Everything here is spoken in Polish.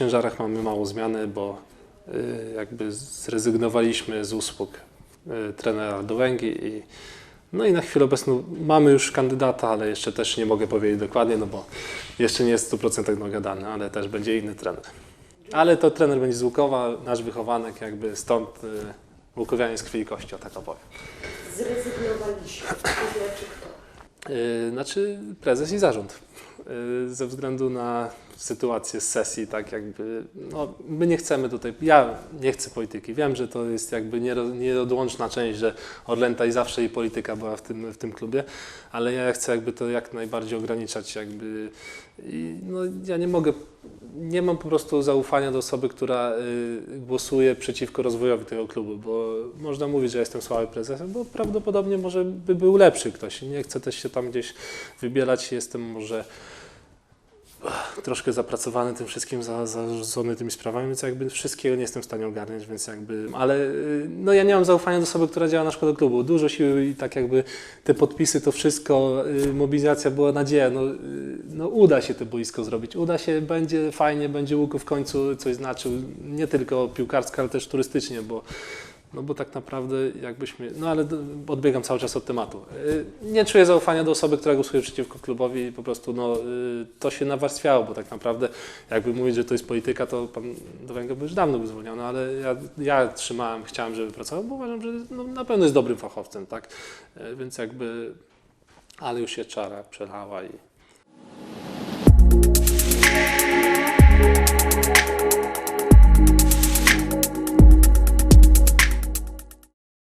ciężarach mamy mało zmiany, bo y, jakby zrezygnowaliśmy z usług y, trenera do Węgi i no i na chwilę obecną mamy już kandydata, ale jeszcze też nie mogę powiedzieć dokładnie, no bo jeszcze nie jest w 100% dogadany, ale też będzie inny trener. Ale to trener będzie z Łukowa, nasz wychowanek jakby stąd y, Łukowianie z krwi i kości, o tak opowiem. Zrezygnowaliśmy. To znaczy kto? Yy, Znaczy prezes i zarząd. Yy, Ze względu na sytuację z sesji, tak jakby, no, my nie chcemy tutaj, ja nie chcę polityki. Wiem, że to jest jakby nieodłączna część, że Orlęta i zawsze i polityka była w tym, w tym klubie, ale ja chcę jakby to jak najbardziej ograniczać jakby i no, ja nie mogę, nie mam po prostu zaufania do osoby, która y, głosuje przeciwko rozwojowi tego klubu, bo można mówić, że jestem słaby prezesem, bo prawdopodobnie może by był lepszy ktoś. Nie chcę też się tam gdzieś wybierać, jestem może troszkę zapracowany tym wszystkim, za- zarzucony tymi sprawami, więc jakby wszystkiego nie jestem w stanie ogarniać, więc jakby, ale y, no ja nie mam zaufania do osoby, która działa na szkodę klubu. Dużo siły i tak jakby te podpisy, to wszystko, y, mobilizacja była nadzieja, no, y, no uda się to boisko zrobić, uda się, będzie fajnie, będzie Łuku w końcu coś znaczył, nie tylko piłkarsko, ale też turystycznie, bo no bo tak naprawdę jakbyśmy, no ale odbiegam cały czas od tematu. Y, Nie czuję zaufania do osoby, która głosuje przeciwko klubowi po prostu no, y, to się nawarstwiało, bo tak naprawdę jakby mówić, że to jest polityka, to pan do Węgla by już dawno był zwolniony, ale ja, ja trzymałem, chciałem, żeby pracował, bo uważam, że no, na pewno jest dobrym fachowcem, tak? Y, Więc jakby, ale już się czara przelała i